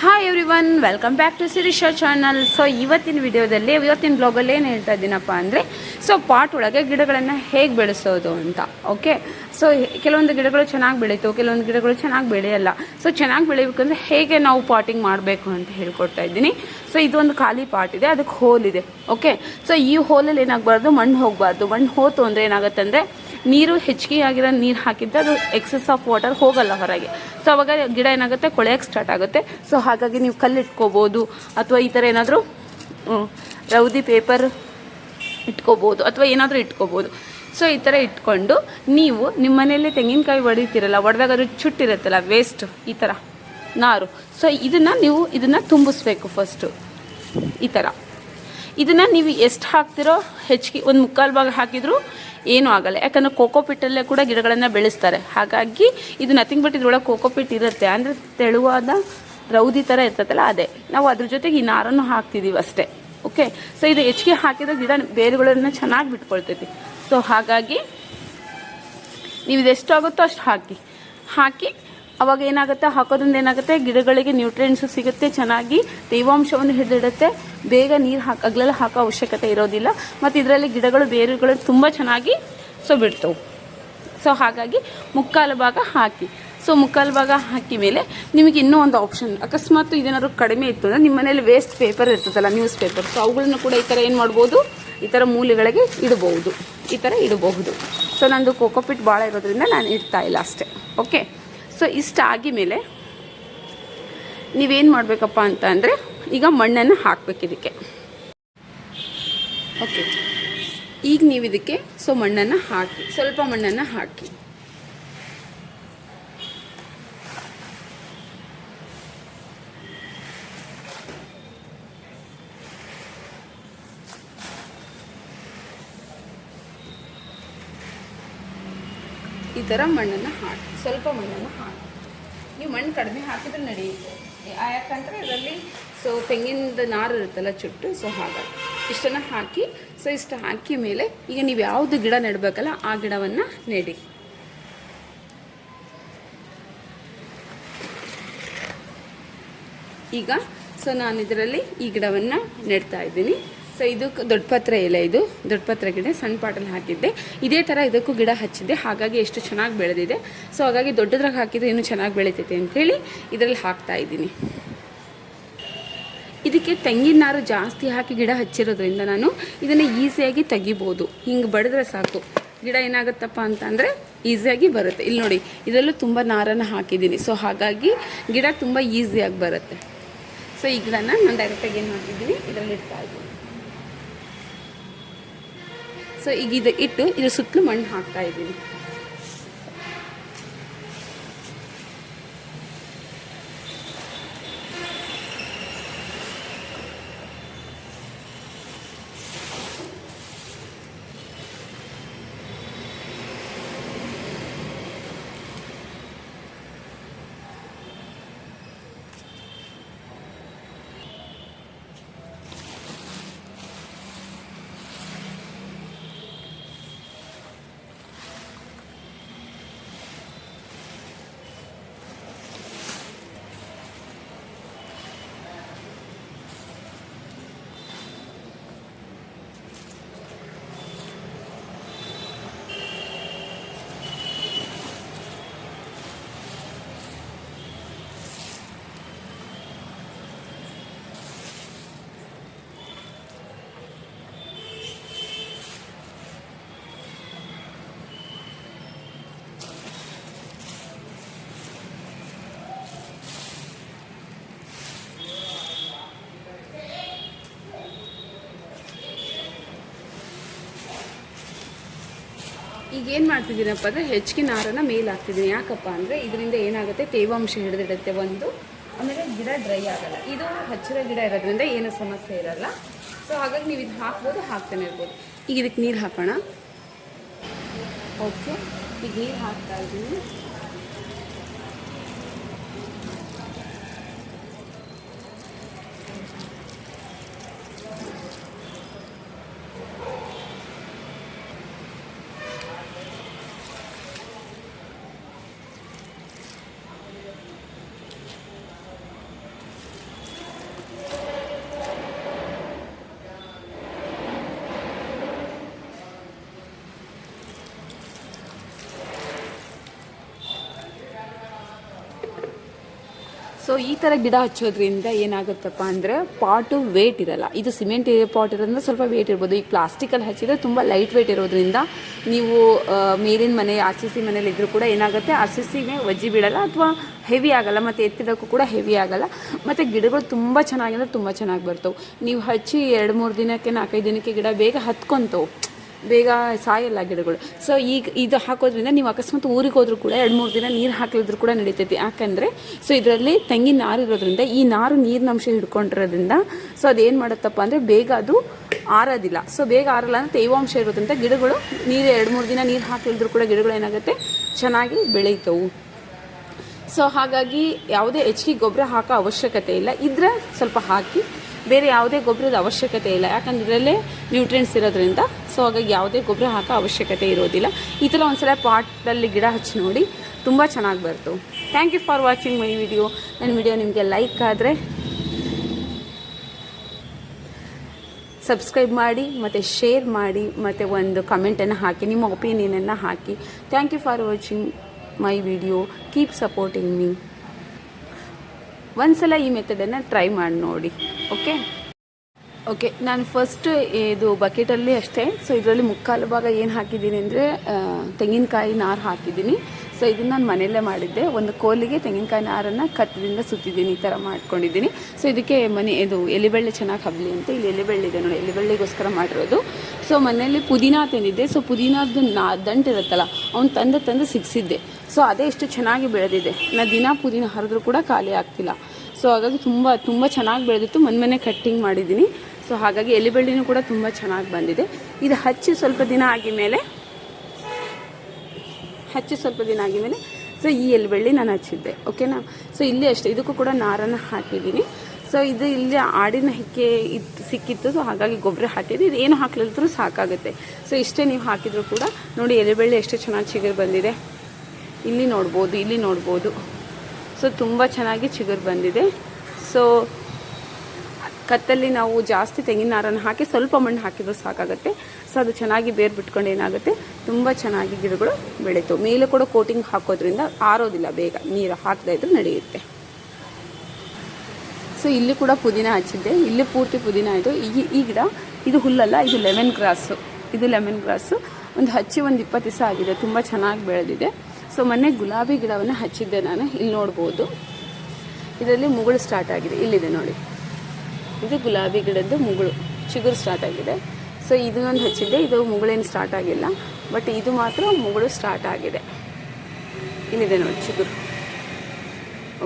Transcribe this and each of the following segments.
Hi everyone welcome back to Sirisha channel so ಇವತ್ತಿನ ವಿಡಿಯೋದಲ್ಲಿ ಇವತ್ತಿನ ಬ್ಲಾಗಲ್ಲಿ ಏನು ಹೇಳ್ತಾ ಇದ್ದೀನಪ್ಪ ಅಂದರೆ ಸೊ ಪಾಟ್ ಒಳಗೆ ಗಿಡಗಳನ್ನು ಹೇಗೆ ಬೆಳೆಸೋದು ಅಂತ ಓಕೆ ಸೊ ಕೆಲವೊಂದು ಗಿಡಗಳು ಚೆನ್ನಾಗಿ ಬೆಳೀತು, ಕೆಲವೊಂದು ಗಿಡಗಳು ಚೆನ್ನಾಗಿ ಬೆಳೆಯಲ್ಲ. ಸೊ ಚೆನ್ನಾಗಿ ಬೆಳೀಬೇಕಂದ್ರೆ ಹೇಗೆ ನಾವು ಪಾಟಿಂಗ್ ಮಾಡಬೇಕು ಅಂತ ಹೇಳ್ಕೊಡ್ತಾ ಇದ್ದೀನಿ. ಸೊ ಇದೊಂದು ಖಾಲಿ ಪಾಟ್ ಇದೆ, ಅದಕ್ಕೆ ಹೋಲ್ ಇದೆ ಓಕೆ ಸೊ ಈ ಹೋಲಲ್ಲಿ ಏನಾಗಬಾರ್ದು, ಮಣ್ಣು ಹೋಗಬಾರ್ದು. ಮಣ್ಣು ಹೋತು ಅಂದರೆ ಏನಾಗುತ್ತೆ ಅಂದರೆ ನೀರು ಹೆಚ್ಚಿಗೆ ಆಗಿರೋ ನೀರು ಹಾಕಿದ್ರೆ ಅದು ಎಕ್ಸೆಸ್ ಆಫ್ ವಾಟರ್ ಹೋಗಲ್ಲ ಹೊರಗೆ. ಸೊ ಅವಾಗ ಗಿಡ ಏನಾಗುತ್ತೆ? ಕೊಳೆಯಕ್ಕೆ ಸ್ಟಾರ್ಟ್ ಆಗುತ್ತೆ. ಸೊ ಹಾಗಾಗಿ ನೀವು ಕಲ್ಲು ಇಟ್ಕೋಬೋದು ಅಥವಾ ಈ ಥರ ಏನಾದರೂ ರೌದಿ ಪೇಪರ್ ಇಟ್ಕೋಬೋದು. ಅಥವಾ ಏನಾದರೂ ಇಟ್ಕೋಬೋದು. ಸೊ ಈ ಥರ ಇಟ್ಕೊಂಡು ನೀವು ನಿಮ್ಮ ಮನೆಯಲ್ಲಿ ತೆಂಗಿನಕಾಯಿ ಹೊಡಿತೀರಲ್ಲ ಹೊಡೆದಾಗ ಅದು ಚುಟ್ಟಿರುತ್ತಲ್ಲ ವೇಸ್ಟ್ ಈ ಥರ ನಾರು. ಸೊ ಇದನ್ನು ನೀವು ಇದನ್ನು ತುಂಬಿಸ್ಬೇಕು ಫಸ್ಟು ಈ ಥರ ಇದನ್ನು ನೀವು ಎಷ್ಟು ಹಾಕ್ತಿರೋ ಹೆಚ್ಚಿಗೆ ಒಂದು ಮುಕ್ಕಾಲು ಭಾಗ ಹಾಕಿದರೂ ಏನೂ ಆಗಲ್ಲ. ಯಾಕಂದರೆ ಕೋಕೋಪಿಟ್ಟಲ್ಲೇ ಕೂಡ ಗಿಡಗಳನ್ನು ಬೆಳೆಸ್ತಾರೆ. ಹಾಗಾಗಿ ಇದು ನಥಿಂಗ್ ಬಟ್ ಇದ್ರೊಳಗೆ ಕೋಕೋಪಿಟ್ ಇರುತ್ತೆ. ಅಂದರೆ ತೆಳುವಾದ ರೌದಿ ಥರ ಇರ್ತದಲ್ಲ ಅದೇ. ನಾವು ಅದ್ರ ಜೊತೆಗೆ ಈ ನಾರನ್ನು ಹಾಕ್ತಿದ್ದೀವಿ ಅಷ್ಟೇ. ಓಕೆ ಸೊ ಇದು ಹೆಚ್ಚಿಗೆ ಹಾಕಿದ್ರೆ ಗಿಡ ಬೇರುಗಳನ್ನು ಚೆನ್ನಾಗಿ ಬಿಟ್ಕೊಳ್ತೈತಿ. ಸೊ ಹಾಗಾಗಿ ನೀವು ಇದೆಷ್ಟು ಆಗುತ್ತೋ ಅಷ್ಟು ಹಾಕಿ. ಹಾಕಿ ಅವಾಗ ಏನಾಗುತ್ತೆ? ಹಾಕೋದ್ರಿಂದ ಏನಾಗುತ್ತೆ? ಗಿಡಗಳಿಗೆ ನ್ಯೂಟ್ರಿಯೆಂಟ್ಸ್ ಸಿಗುತ್ತೆ, ಚೆನ್ನಾಗಿ ತೇವಾಂಶವನ್ನು ಹಿಡಿದಿಡುತ್ತೆ. ಬೇಗ ನೀರು ಹಾಕಿ, ಅಗ್ಲೆಲ್ಲ ಹಾಕೋ ಅವಶ್ಯಕತೆ ಇರೋದಿಲ್ಲ. ಮತ್ತು ಇದರಲ್ಲಿ ಗಿಡಗಳು, ಬೇರುಗಳು ತುಂಬ ಚೆನ್ನಾಗಿ ಸೊ ಬಿಡ್ತವೆ ಸೊ ಹಾಗಾಗಿ ಮುಕ್ಕಾಲು ಭಾಗ ಹಾಕಿ. ಸೊ ಮುಕ್ಕಾಲು ಭಾಗ ಹಾಕಿ ಮೇಲೆ ನಿಮಗೆ ಇನ್ನೂ ಒಂದು ಆಪ್ಷನ್ ಅಕಸ್ಮಾತ್ ಇದೇನಾದ್ರು ಕಡಿಮೆ ಇತ್ತು ಅಂದರೆ ನಿಮ್ಮ ಮನೇಲಿ ವೇಸ್ಟ್ ಪೇಪರ್ ಇರ್ತದಲ್ಲ ನ್ಯೂಸ್ ಪೇಪರ್ ಸೊ ಅವುಗಳನ್ನು ಕೂಡ ಈ ಥರ ಏನು ಮಾಡ್ಬೋದು? ಈ ಥರ ಮೂಲೆಗಳಿಗೆ ಇಡಬಹುದು. ಈ ಥರ ಇಡಬಹುದು. ಸೊ ನಂದು ಕೋಕೋಪಿಟ್ ಭಾಳ ಇರೋದ್ರಿಂದ ನಾನು ಇಡ್ತಾ ಇಲ್ಲ ಅಷ್ಟೇ. ಓಕೆ ಸೊ ಇಷ್ಟ ಆಗಿ ಮೇಲೆ ನೀವೇನು ಮಾಡಬೇಕಪ್ಪ ಅಂತ ಅಂದರೆ ಈಗ ಮಣ್ಣನ್ನು ಹಾಕ್ಬೇಕು ಇದಕ್ಕೆ. ಓಕೆ ಈಗ ನೀವು ಇದಕ್ಕೆ ಸೊ ಮಣ್ಣನ್ನು ಹಾಕಿ, ಸ್ವಲ್ಪ ಮಣ್ಣನ್ನು ಹಾಕಿ. ಈ ಥರ ಮಣ್ಣನ್ನು ಹಾಕಿ, ಸ್ವಲ್ಪ ಮಣ್ಣನ್ನು ಹಾಕಿ. ನೀವು ಮಣ್ಣು ಕಡಿಮೆ ಹಾಕಿದ್ರೆ ನಡೆಯುತ್ತೆ. ಯಾಕಂದರೆ ಇದರಲ್ಲಿ ಸೊ ತೆಂಗಿನದ ನಾರು ಇರುತ್ತಲ್ಲ ಚುಟ್ಟು ಸೊ ಹಾಗಾಗಿ ಇಷ್ಟನ್ನು ಹಾಕಿ ಸೊ ಇಷ್ಟು ಹಾಕಿ ಮೇಲೆ ಈಗ ನೀವು ಯಾವುದು ಗಿಡ ನೆಡಬೇಕಲ್ಲ, ಆ ಗಿಡವನ್ನು ನೆಡಿ. ಈಗ ಸೊ ನಾನು ಇದರಲ್ಲಿ ಈ ಗಿಡವನ್ನು ನೆಡ್ತಾ ಇದ್ದೀನಿ. ಸೊ ಇದು ದೊಡ್ಡ ಪತ್ರೆ ಎಲೆ ಇದು. ದೊಡ್ಡ ಪತ್ರೆ ಗಿಡ, ಸಣ್ಣ ಪಾಟಲ್ಲಿ ಹಾಕಿದ್ದೆ. ಇದೇ ಥರ ಇದಕ್ಕೂ ಗಿಡ ಹಚ್ಚಿದ್ದೆ. ಹಾಗಾಗಿ ಎಷ್ಟು ಚೆನ್ನಾಗಿ ಬೆಳೆದಿದೆ. ಸೊ ಹಾಗಾಗಿ ದೊಡ್ಡದ್ರಾಗ ಹಾಕಿದ್ರೆ ಇನ್ನೂ ಚೆನ್ನಾಗಿ ಬೆಳೀತೈತೆ ಅಂತೇಳಿ ಇದರಲ್ಲಿ ಹಾಕ್ತಾ ಇದ್ದೀನಿ. ಇದಕ್ಕೆ ತೆಂಗಿನ ನಾರು ಜಾಸ್ತಿ ಹಾಕಿ ಗಿಡ ಹಚ್ಚಿರೋದ್ರಿಂದ ನಾನು ಇದನ್ನು ಈಸಿಯಾಗಿ ತೆಗಿಬೋದು. ಹಿಂಗೆ ಬಡಿದ್ರೆ ಸಾಕು. ಗಿಡ ಏನಾಗುತ್ತಪ್ಪ ಅಂತಂದರೆ ಈಸಿಯಾಗಿ ಬರುತ್ತೆ. ಇಲ್ಲಿ ನೋಡಿ, ಇದರಲ್ಲೂ ತುಂಬ ನಾರನ್ನು ಹಾಕಿದ್ದೀನಿ. ಸೊ ಹಾಗಾಗಿ ಗಿಡ ತುಂಬ ಈಸಿಯಾಗಿ ಬರುತ್ತೆ. ಸೊ ಈ ಗಿಡನ ನಾನು ಡೈರೆಕ್ಟಾಗಿ ಏನು ಮಾಡ್ತಿದ್ದೀನಿ? ಇದರಲ್ಲಿ ಇಡ್ತಾ ಇದ್ದೀನಿ. ಸೊ ಈಗ ಇದು ಇಟ್ಟು ಇದ್ರ ಸುತ್ತಲೂ ಮಣ್ಣು ಹಾಕ್ತಾ ಇದ್ದೀನಿ. ಈಗ ಏನು ಮಾಡ್ತಿದ್ದೀನಪ್ಪ ಅಂದರೆ ಹೆಚ್ಚಿಗೆ ನಾರನ್ನು ಮೇಲೆ ಹಾಕ್ತಿದ್ದೀನಿ ಯಾಕಪ್ಪ ಅಂದರೆ ಇದರಿಂದ ಏನಾಗುತ್ತೆ? ತೇವಾಂಶ ಹಿಡಿದಿಡುತ್ತೆ ಒಂದು. ಆಮೇಲೆ ಗಿಡ ಡ್ರೈ ಆಗಲ್ಲ. ಇದು ಹಚ್ಚಿರೋ ಗಿಡ ಇರೋದ್ರಿಂದ ಏನೂ ಸಮಸ್ಯೆ ಇರಲ್ಲ. ಸೊ ಹಾಗಾಗಿ ನೀವು ಇದು ಹಾಕ್ಬೋದು, ಹಾಕ್ತಾನೆ ಇರ್ಬೋದು. ಈಗ ಇದಕ್ಕೆ ನೀರು ಹಾಕೋಣ. ಓಕೆ ಈಗ ನೀರು ಹಾಕ್ತಾ ಇದ್ದೀನಿ. ಸೊ ಈ ಥರ ಗಿಡ ಹಚ್ಚೋದ್ರಿಂದ ಏನಾಗುತ್ತಪ್ಪ ಅಂದರೆ ಪಾಟು ವೇಟ್ ಇರಲ್ಲ. ಇದು ಸಿಮೆಂಟ್ ಪಾಟ್ ಇರೋದ್ರಿಂದ ಸ್ವಲ್ಪ ವೇಟ್ ಇರ್ಬೋದು. ಈಗ ಪ್ಲಾಸ್ಟಿಕಲ್ಲಿ ಹಚ್ಚಿದ್ರೆ ತುಂಬ ಲೈಟ್ ವೇಟ್ ಇರೋದ್ರಿಂದ ನೀವು ಮೇಲಿನ ಮನೆ ಆರ್ ಸಿ ಸಿ ಮನೇಲಿ ಇದ್ದರೂ ಕೂಡ ಏನಾಗುತ್ತೆ? ಆರ್ ಸಿ ಸಿಗೆ ವಜ್ಜಿ ಬೀಳಲ್ಲ ಅಥವಾ ಹೆವಿ ಆಗಲ್ಲ. ಮತ್ತು ಎತ್ತಿದಕ್ಕೂ ಕೂಡ ಹೆವಿ ಆಗಲ್ಲ. ಮತ್ತು ಗಿಡಗಳು ತುಂಬ ಚೆನ್ನಾಗಿದ್ರೆ ತುಂಬ ಚೆನ್ನಾಗಿ ಬರ್ತವೆ. ನೀವು ಹಚ್ಚಿ ಎರಡು ಮೂರು ದಿನಕ್ಕೆ, ನಾಲ್ಕೈದು ದಿನಕ್ಕೆ ಗಿಡ ಬೇಗ ಹತ್ಕೊಂತವು. ಬೇಗ ಸಾಯಲ್ಲ ಗಿಡಗಳು. ಸೊ ಈಗ ಇದು ಹಾಕೋದ್ರಿಂದ ನೀವು ಅಕಸ್ಮಾತ್ ಊರಿಗೆ ಹೋದ್ರೂ ಕೂಡ ಎರಡು ಮೂರು ದಿನ ನೀರು ಹಾಕಲಿದ್ರು ಕೂಡ ನಡೀತೈತಿ. ಯಾಕಂದರೆ ಸೊ ಇದರಲ್ಲಿ ತೆಂಗಿನ ನಾರು ಇರೋದ್ರಿಂದ ಈ ನಾರು ನೀರಿನ ಅಂಶ ಹಿಡ್ಕೊಂಡಿರೋದ್ರಿಂದ ಸೊ ಅದೇನು ಮಾಡುತ್ತಪ್ಪ ಅಂದರೆ ಬೇಗ ಅದು ಆರೋದಿಲ್ಲ. ಸೊ ಬೇಗ ಆರಲ್ಲ ಅಂದರೆ ತೇವಾಂಶ ಇರೋದ್ರಿಂದ ಗಿಡಗಳು ನೀರು ಎರಡು ಮೂರು ದಿನ ನೀರು ಹಾಕಲಿದ್ರು ಕೂಡ ಗಿಡಗಳು ಏನಾಗುತ್ತೆ? ಚೆನ್ನಾಗಿ ಬೆಳೀತವು. ಸೊ ಹಾಗಾಗಿ ಯಾವುದೇ ಹೆಚ್ಚಿಗೆ ಗೊಬ್ಬರ ಹಾಕೋ ಅವಶ್ಯಕತೆ ಇಲ್ಲ. ಇದ್ರೆ ಸ್ವಲ್ಪ ಹಾಕಿ ಬೇರೆ ಯಾವುದೇ ಗೊಬ್ಬರದ ಅವಶ್ಯಕತೆ ಇಲ್ಲ. ಯಾಕಂದ್ರೆ ಇದರಲ್ಲೇ ನ್ಯೂಟ್ರಿಯೆಂಟ್ಸ್ ಇರೋದ್ರಿಂದ ಸೊ ಹಾಗಾಗಿ ಯಾವುದೇ ಗೊಬ್ಬರ ಹಾಕೋ ಅವಶ್ಯಕತೆ ಇರೋದಿಲ್ಲ. ಈ ಥರ ಒಂದ್ಸಲ ಪಾಟಲ್ಲಿ ಗಿಡ ಹಚ್ಚಿ ನೋಡಿ, ತುಂಬ ಚೆನ್ನಾಗಿ ಬರ್ತು. Thank you for watching my video ನನ್ನ ವಿಡಿಯೋ ನಿಮಗೆ ಲೈಕ್ ಆದರೆ ಸಬ್ಸ್ಕ್ರೈಬ್ ಮಾಡಿ, ಮತ್ತು ಶೇರ್ ಮಾಡಿ, ಮತ್ತು ಒಂದು ಕಮೆಂಟನ್ನು ಹಾಕಿ, ನಿಮ್ಮ ಒಪಿನಿಯನನ್ನು ಹಾಕಿ. Thank you for watching my video keep supporting me ಒಂದ್ಸಲ ಈ ಮೆಥಡನ್ನು ಟ್ರೈ ಮಾಡಿ ನೋಡಿ ಓಕೆ ಓಕೆ ನಾನು ಫಸ್ಟ್ ಇದು ಬಕೆಟಲ್ಲಿ ಅಷ್ಟೇ. ಸೊ ಇದರಲ್ಲಿ ಮುಕ್ಕಾಲು ಭಾಗ ಏನು ಹಾಕಿದ್ದೀನಿ ಅಂದರೆ ತೆಂಗಿನಕಾಯಿ ನಾರು ಹಾಕಿದ್ದೀನಿ. ಸೊ ಇದನ್ನು ನಾನು ಮನೆಯಲ್ಲೇ ಮಾಡಿದ್ದೆ. ಒಂದು ಕೋಲಿಗೆ ತೆಂಗಿನಕಾಯಿ ನಾರನ್ನು ಕತ್ತದಿಂದ ಸುತ್ತಿದ್ದೀನಿ, ಈ ಥರ ಮಾಡ್ಕೊಂಡಿದ್ದೀನಿ. ಸೊ ಇದಕ್ಕೆ ಮನೆ, ಇದು ಎಲೆಬಳ್ಳಿ ಚೆನ್ನಾಗಿ ಹಬ್ಬಲಿ ಅಂತ. ಇಲ್ಲಿ ಎಲೆಬಳ್ಳಿ ಇದೆ ನೋಡಿ ಎಲೆಬಳ್ಳಿಗೋಸ್ಕರ ಮಾಡಿರೋದು. ಸೊ ಮನೆಯಲ್ಲಿ ಪುದೀನ ತಂದಿದ್ದೆ. ಸೊ ಪುದೀನದ್ದು ನಾ ದಂಟಿರುತ್ತಲ್ಲ ಅವ್ನು ತಂದು ತಂದು ಸಿಕ್ಸಿದ್ದೆ ಸೊ ಅದೇ ಇಷ್ಟು ಚೆನ್ನಾಗಿ ಬೆಳೆದಿದೆ. ನಾ ದಿನ ಪುದೀನ ಹರಿದ್ರೂ ಕೂಡ ಖಾಲಿ ಆಗ್ತಿಲ್ಲ. ಸೊ ಹಾಗಾಗಿ ತುಂಬ ತುಂಬ ಚೆನ್ನಾಗಿ ಬೆಳೆದಿತ್ತು. ಮನೆ ಮನೆ ಕಟ್ಟಿಂಗ್ ಮಾಡಿದ್ದೀನಿ. ಸೊ ಹಾಗಾಗಿ ಎಲೆಬಳ್ಳಿನೂ ಕೂಡ ತುಂಬ ಚೆನ್ನಾಗಿ ಬಂದಿದೆ. ಇದು ಹಚ್ಚಿ ಸ್ವಲ್ಪ ದಿನ ಆಗಿಮೇಲೆ ಹಚ್ಚಿ ಸ್ವಲ್ಪ ದಿನ ಆಗಿಮೇಲೆ ಸೊ ಈ ಎಲೆಬಳ್ಳಿ ನಾನು ಹಚ್ಚಿದ್ದೆ. ಓಕೆನಾ? ಸೊ ಇಲ್ಲಿ ಅಷ್ಟೇ. ಇದಕ್ಕೂ ಕೂಡ ನಾರನ್ನು ಹಾಕಿದ್ದೀನಿ. ಸೊ ಇದು ಇಲ್ಲಿ ಆಡಿನ ಹಿಕ್ಕೆ ಇತ್ತು ಸಿಕ್ಕಿತ್ತು. ಸೊ ಹಾಗಾಗಿ ಗೊಬ್ಬರ ಹಾಕಿದ್ದು. ಇದು ಏನು ಹಾಕ್ಲಿಲ್ದ್ರೂ ಸಾಕಾಗುತ್ತೆ. ಸೊ ಇಷ್ಟೇ ನೀವು ಹಾಕಿದರೂ ಕೂಡ ನೋಡಿ ಎಲೆಬಳ್ಳಿ ಎಷ್ಟು ಚೆನ್ನಾಗಿ ಚಿಗುರು ಬಂದಿದೆ. ಇಲ್ಲಿ ನೋಡ್ಬೋದು ಇಲ್ಲಿ ನೋಡ್ಬೋದು. ಸೊ ತುಂಬ ಚೆನ್ನಾಗಿ ಚಿಗುರು ಬಂದಿದೆ. ಸೊ ಕತ್ತಲ್ಲಿ ನಾವು ಜಾಸ್ತಿ ತೆಂಗಿನ ನಾರನ್ನು ಹಾಕಿ ಸ್ವಲ್ಪ ಮಣ್ಣು ಹಾಕಿದ್ರು ಸಾಕಾಗುತ್ತೆ. ಸೊ ಅದು ಚೆನ್ನಾಗಿ ಬೇರು ಬಿಟ್ಕೊಂಡು ಏನಾಗುತ್ತೆ? ತುಂಬ ಚೆನ್ನಾಗಿ ಗಿಡಗಳು ಬೆಳೀತು. ಮೇಲೆ ಕೂಡ ಕೋಟಿಂಗ್ ಹಾಕೋದ್ರಿಂದ ಆರೋದಿಲ್ಲ ಬೇಗ. ನೀರು ಹಾಕದೇ ಇದ್ರೂ ನಡೆಯುತ್ತೆ. ಸೊ ಇಲ್ಲಿ ಕೂಡ ಪುದೀನ ಹಚ್ಚಿದ್ದೆ. ಇಲ್ಲಿ ಪೂರ್ತಿ ಪುದೀನ ಆಯಿತು ಈ ಈ ಗಿಡ, ಇದು ಹುಲ್ಲಲ್ಲ, ಇದು ಲೆಮನ್ ಗ್ರಾಸು. ಇದು ಲೆಮನ್ ಗ್ರಾಸು. ಒಂದು ಹಚ್ಚಿ ಒಂದು ಇಪ್ಪತ್ತು ದಿವಸ ಆಗಿದೆ. ತುಂಬ ಚೆನ್ನಾಗಿ ಬೆಳೆದಿದೆ. ಸೊ ಮೊನ್ನೆ ಗುಲಾಬಿ ಗಿಡವನ್ನು ಹಚ್ಚಿದ್ದೆ ನಾನು, ಇಲ್ಲಿ ನೋಡ್ಬೋದು. ಇದರಲ್ಲಿ ಮುಗುಳು ಸ್ಟಾರ್ಟ್ ಆಗಿದೆ. ಇಲ್ಲಿದೆ ನೋಡಿ. ಇದು ಗುಲಾಬಿ ಗಿಡದ್ದು ಮುಗುಳು, ಚಿಗುರು ಸ್ಟಾರ್ಟ್ ಆಗಿದೆ. ಸೊ ಇದನ್ನೊಂದು ಹಚ್ಚಿದ್ದೆ, ಇದು ಮುಗುಳೇನು ಸ್ಟಾರ್ಟ್ ಆಗಿಲ್ಲ. ಬಟ್ ಇದು ಮಾತ್ರ ಮುಗುಳು ಸ್ಟಾರ್ಟ್ ಆಗಿದೆ. ಇಲ್ಲಿದೆ ನೋಡಿ, ಚಿಗುರು.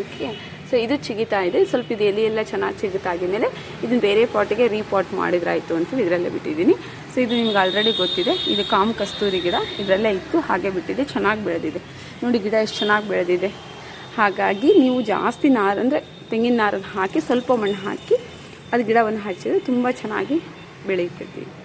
ಓಕೆ ಸೊ ಇದು ಚಿಗಿತಾ ಇದೆ. ಸ್ವಲ್ಪ ಇದು ಎಲೆ ಎಲ್ಲ ಚೆನ್ನಾಗಿ ಚಿಗುತ್ತಾಗಿದ್ಮೇಲೆ ಇದನ್ನು ಬೇರೆ ಪಾಟಿಗೆ ರೀಪಾಟ್ ಮಾಡಿದ್ರಾಯಿತು ಅಂತ ಇದರಲ್ಲೇ ಬಿಟ್ಟಿದ್ದೀನಿ. ಸೊ ಇದು ನಿಮ್ಗೆ ಆಲ್ರೆಡಿ ಗೊತ್ತಿದೆ. ಇದು ಕಾಮ್ ಕಸ್ತೂರಿ ಗಿಡ. ಇದರಲ್ಲೇ ಇತ್ತು, ಹಾಗೆ ಬಿಟ್ಟಿದೆ. ಚೆನ್ನಾಗಿ ಬೆಳೆದಿದೆ. ನೋಡಿ, ಗಿಡ ಎಷ್ಟು ಚೆನ್ನಾಗಿ ಬೆಳೆದಿದೆ. ಹಾಗಾಗಿ ನೀವು ಜಾಸ್ತಿ ನಾರು ಅಂದರೆ ತೆಂಗಿನ ನಾರನ್ನು ಹಾಕಿ, ಸ್ವಲ್ಪ ಮಣ್ಣು ಹಾಕಿ, ಅದು ಗಿಡವನ್ನು ಹಚ್ಚಿದ್ರೆ ತುಂಬ ಚೆನ್ನಾಗಿ ಬೆಳೆಯುತ್ತದೆ